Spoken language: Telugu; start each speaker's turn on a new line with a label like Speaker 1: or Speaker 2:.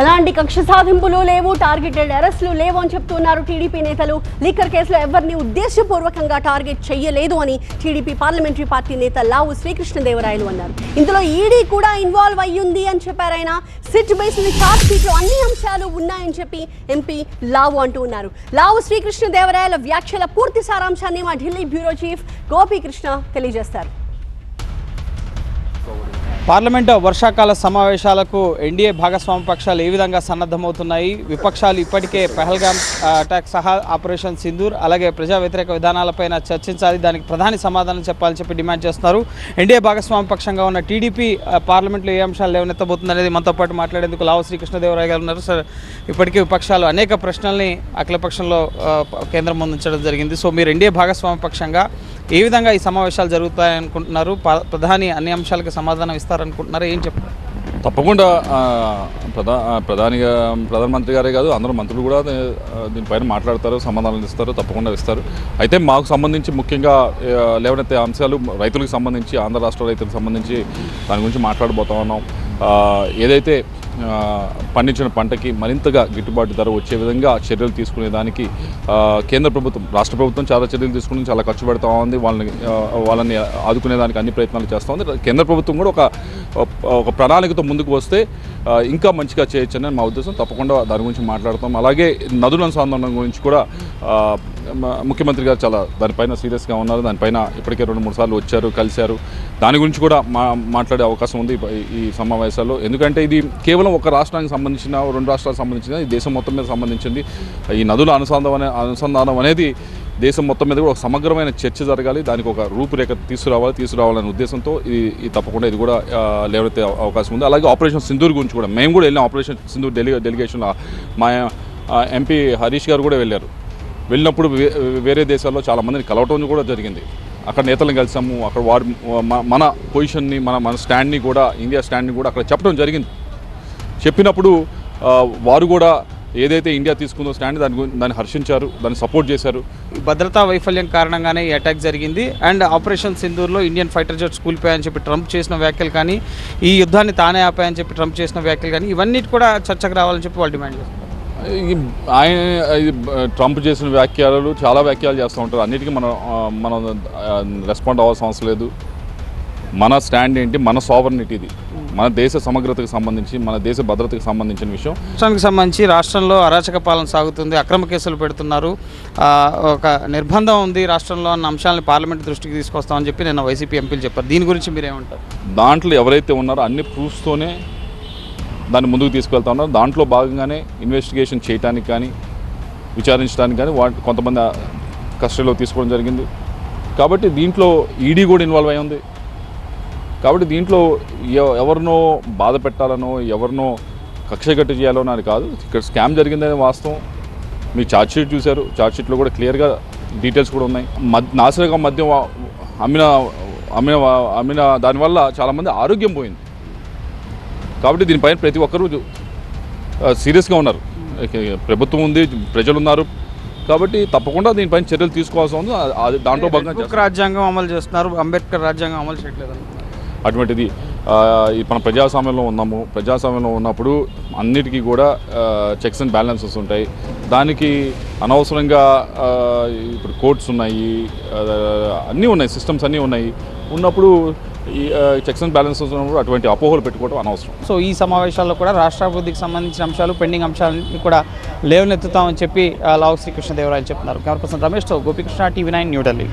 Speaker 1: ఎలాంటి కక్ష సాధింపులు లేవు టార్గెటెడ్ అరెస్టులు లేవు అని చెప్తున్నారు టీడీపీ నేతలు. లీకర్ కేసులో ఎవరిని ఉద్దేశపూర్వకంగా టార్గెట్ చేయలేదు అని టీడీపీ పార్లమెంటరీ పార్టీ నేత లావు శ్రీకృష్ణదేవరాయలు అన్నారు. ఇందులో ఈడీ కూడా ఇన్వాల్వ్ అయ్యింది అని చెప్పారు ఆయన. సిట్ బేస్డ్ షార్ట్ షీట్లో అన్ని అంశాలు ఉన్నాయని చెప్పి ఎంపీ లావు అంటూ ఉన్నారు. లావు శ్రీకృష్ణదేవరాయల వ్యాఖ్యల పూర్తి సారాంశాన్ని మా ఢిల్లీ బ్యూరో చీఫ్ గోపీకృష్ణ తెలియజేస్తారు.
Speaker 2: పార్లమెంటు వర్షాకాల సమావేశాలకు ఎన్డీఏ భాగస్వామ్య పక్షాలు ఏ విధంగా సన్నద్ధమవుతున్నాయి? విపక్షాలు ఇప్పటికే పెహల్గామ్ అటాక్ సహా ఆపరేషన్ సింధూర్ అలాగే ప్రజా వ్యతిరేక విధానాలపైన చర్చించాలి. దానికి ప్రధాని సమాధానం చెప్పాలని చెప్పి డిమాండ్ చేస్తున్నారు. ఎన్డీఏ భాగస్వామ్య పక్షంగా ఉన్న టీడీపీ పార్లమెంట్లో ఏ అంశాలు లేవనెత్తబోతుంది అనేది మనతో పాటు మాట్లాడేందుకు లావు శ్రీకృష్ణదేవరాయ గారు ఉన్నారు. సార్ ఇప్పటికే విపక్షాలు అనేక ప్రశ్నల్ని అఖిలపక్షంలో కేంద్రం ముందుంచడం జరిగింది. సో మీరు ఎన్డీఏ భాగస్వామ్య పక్షంగా ఏ విధంగా ఈ సమావేశాలు జరుగుతాయనుకుంటున్నారు? ప- ప్రధాని అన్ని అంశాలకు సమాధానం ఇస్తారనుకుంటున్నారు? ఏం చెప్తారు?
Speaker 3: తప్పకుండా ప్రధా ప్రధానిగా ప్రధానమంత్రి గారే కాదు అందరూ మంత్రులు కూడా దీనిపైన మాట్లాడతారు సమాధానాలు ఇస్తారు తప్పకుండా ఇస్తారు. అయితే మాకు సంబంధించి ముఖ్యంగా ఆ, లేవనెత్తే అంశాలు రైతులకు సంబంధించి ఆంధ్ర రాష్ట్ర రైతులకు సంబంధించి దాని గురించి మాట్లాడబోతా ఉన్నాం. ఏదైతే పండించిన పంటకి మరింతగా గిట్టుబాటు ధర వచ్చే విధంగా చర్యలు తీసుకునే దానికి కేంద్ర ప్రభుత్వం రాష్ట్ర ప్రభుత్వం చాలా చర్యలు తీసుకుని చాలా ఖర్చు పెడతా ఉంది. వాళ్ళని వాళ్ళని ఆదుకునే దానికి అన్ని ప్రయత్నాలు చేస్తూ ఉంది. కేంద్ర ప్రభుత్వం కూడా ఒక ఒక ప్రణాళికతో ముందుకు వస్తే ఇంకా మంచిగా చేయొచ్చని మా ఉద్దేశం. తప్పకుండా దాని గురించి మాట్లాడతాం. అలాగే నదుల అనుసంధానం గురించి కూడా ముఖ్యమంత్రి గారు చాలా దానిపైన సీరియస్గా ఉన్నారు. దానిపైన ఇప్పటికే రెండు మూడు సార్లు వచ్చారు కలిశారు. దాని గురించి కూడా మా మాట్లాడే అవకాశం ఉంది ఈ- సమావేశాల్లో. ఎందుకంటే ఇది కేవలం ఒక రాష్ట్రానికి సంబంధించిన రెండు రాష్ట్రాలకు సంబంధించిన ఈ దేశం మొత్తం మీద సంబంధించింది. ఈ నదుల అనుసంధానం అనుసంధానం అనేది దేశం మొత్తం మీద కూడా ఒక సమగ్రమైన చర్చ జరగాలి. దానికి ఒక రూపురేఖ తీసుకురావాలి తీసుకురావాలనే ఉద్దేశంతో ఇది ఇది తప్పకుండా ఇది కూడా లేవనెత్తే అవకాశం ఉంది. అలాగే ఆపరేషన్ సింధూర్ గురించి కూడా మేము కూడా వెళ్ళాం ఆపరేషన్ సింధూర్ డెలి డెలిగేషన్లో మా ఎంపీ హరీష్ గారు కూడా వెళ్ళారు. వెళ్ళినప్పుడు వేరే దేశాల్లో చాలామందిని కలవటం కూడా జరిగింది. అక్కడ నేతలను కలిసాము. అక్కడ వారి మన పొజిషన్ని మన మన స్టాండ్ని కూడా ఇండియా స్టాండ్ని కూడా అక్కడ చెప్పడం జరిగింది. చెప్పినప్పుడు వారు కూడా ఏదైతే ఇండియా తీసుకుందో స్టాండ్ దాని గురించి దాన్ని హర్షించారు దాన్ని సపోర్ట్ చేశారు.
Speaker 2: భద్రతా వైఫల్యం కారణంగానే ఈ అటాక్ జరిగింది. అండ్ ఆపరేషన్ సింధూర్లో ఇండియన్ ఫైటర్ జెట్స్ కూలిపోయాయని చెప్పి ట్రంప్ చేసిన వ్యాఖ్యలు కానీ ఈ యుద్ధాన్ని తానే ఆపాయని చెప్పి ట్రంప్ చేసిన వ్యాఖ్యలు కానీ ఇవన్నిటి కూడా చర్చకు రావాలని చెప్పి వాళ్ళు డిమాండ్ చేస్తారు
Speaker 3: ఈ ఆయన ట్రంప్ చేసిన వ్యాఖ్యలు చాలా వ్యాఖ్యలు చేస్తూ ఉంటారు. అన్నిటికీ మనం మనం రెస్పాండ్ అవ్వాల్సిన అవసరం లేదు. మన స్టాండ్ ఏంటి? మన సావర్నిటీ ఇది. మన దేశ సమగ్రతకు సంబంధించి మన దేశ భద్రతకు సంబంధించిన విషయం.
Speaker 2: రాష్ట్రానికి సంబంధించి రాష్ట్రంలో అరాచక పాలన సాగుతుంది అక్రమ కేసులు పెడుతున్నారు. ఒక నిర్బంధం ఉంది రాష్ట్రంలో అన్న అంశాలను పార్లమెంట్ దృష్టికి తీసుకొస్తామని చెప్పి నిన్న వైసీపీ ఎంపీలు చెప్పారు. దీని గురించి మీరేమంటారు?
Speaker 3: దాంట్లో ఎవరైతే ఉన్నారో అన్ని ప్రూఫ్స్తోనే దాన్ని ముందుకు తీసుకెళ్తా ఉన్నారు. దాంట్లో భాగంగానే ఇన్వెస్టిగేషన్ చేయడానికి కానీ విచారించడానికి కానీ వాటి కొంతమంది కస్టడీలో తీసుకోవడం జరిగింది. కాబట్టి దీంట్లో ఈడీ కూడా ఇన్వాల్వ్ అయి ఉంది. కాబట్టి దీంట్లో ఎవ- ఎవరినో బాధ పెట్టాలనో ఎవరినో కక్ష కట్టి చేయాలనో అని కాదు. ఇక్కడ స్కామ్ జరిగిందనే వాస్తవం. మీరు ఛార్జ్ షీట్ చూశారు. ఛార్జ్ షీట్లో కూడా క్లియర్గా డీటెయిల్స్ కూడా ఉన్నాయి. మద్ నాసిరకం మద్యం అమ్మిన అమ్మిన అమ్మిన దానివల్ల చాలామంది ఆరోగ్యం పోయింది. కాబట్టి దీనిపైన ప్రతి ఒక్కరూ సీరియస్గా ఉన్నారు. ప్రభుత్వం ఉంది ప్రజలు ఉన్నారు కాబట్టి తప్పకుండా దీనిపైన చర్యలు తీసుకోవాల్సి ఉంది. దాంట్లో భాగంగా
Speaker 2: రాజ్యాంగం అమలు చేస్తున్నారు. అంబేద్కర్ రాజ్యాంగం అమలు చేయట్లేదు
Speaker 3: అటువంటిది మన ప్రజాస్వామ్యంలో ఉన్నాము. ప్రజాస్వామ్యంలో ఉన్నప్పుడు అన్నిటికీ కూడా చెక్స్ అండ్ బ్యాలెన్సెస్ ఉంటాయి. దానికి అనవసరంగా ఇప్పుడు కోర్ట్స్ ఉన్నాయి అన్నీ ఉన్నాయి సిస్టమ్స్ అన్నీ ఉన్నాయి. ఉన్నప్పుడు ఈ చెక్స్ అండ్ బ్యాలెన్సెస్ ఉన్నప్పుడు అటువంటి అపోహలు పెట్టుకోవడం అనవసరం.
Speaker 2: సో ఈ సమావేశాల్లో కూడా రాష్ట్రాభివృద్ధికి సంబంధించిన అంశాలు పెండింగ్ అంశాలని కూడా లేవనెత్తుతామని చెప్పి లావు శ్రీకృష్ణదేవరాయలు చెప్తున్నారు. కెమెరా పర్సన్ రమేష్తో గోపికృష్ణ టీవీ నైన్ న్యూఢిల్లీ